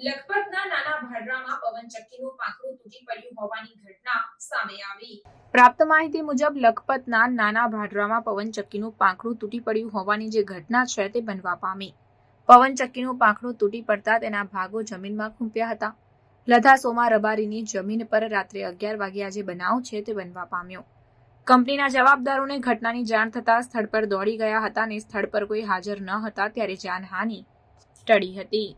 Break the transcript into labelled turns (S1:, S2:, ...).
S1: લખપતના નાના ભાડરામાં પવનચક્કીનું પાંખડું તૂટી પડ્યું હોવાની ઘટના સામે આવી.
S2: પ્રાપ્ત માહિતી મુજબ, લખપતના નાના ભાડરામાં પવનચક્કીનું પાંખડું તૂટી પડ્યું હોવાની જે ઘટના છે તે બનવા પામી. પવનચક્કીનું પાંખડું તૂટી પડતા તેના ભાગો જમીનમાં ખૂંપ્યા હતા. લધાસોમાં રબારીની જમીન પર રાત્રે અગિયાર વાગે આજે બનાવ છે તે બનવા પામ્યો. કંપનીના જવાબદારોને ઘટનાની જાણ થતાં સ્થળ પર દોડી ગયા હતા અને સ્થળ પર કોઈ હાજર ન હતા ત્યારે જાનહાનિ ટળી હતી.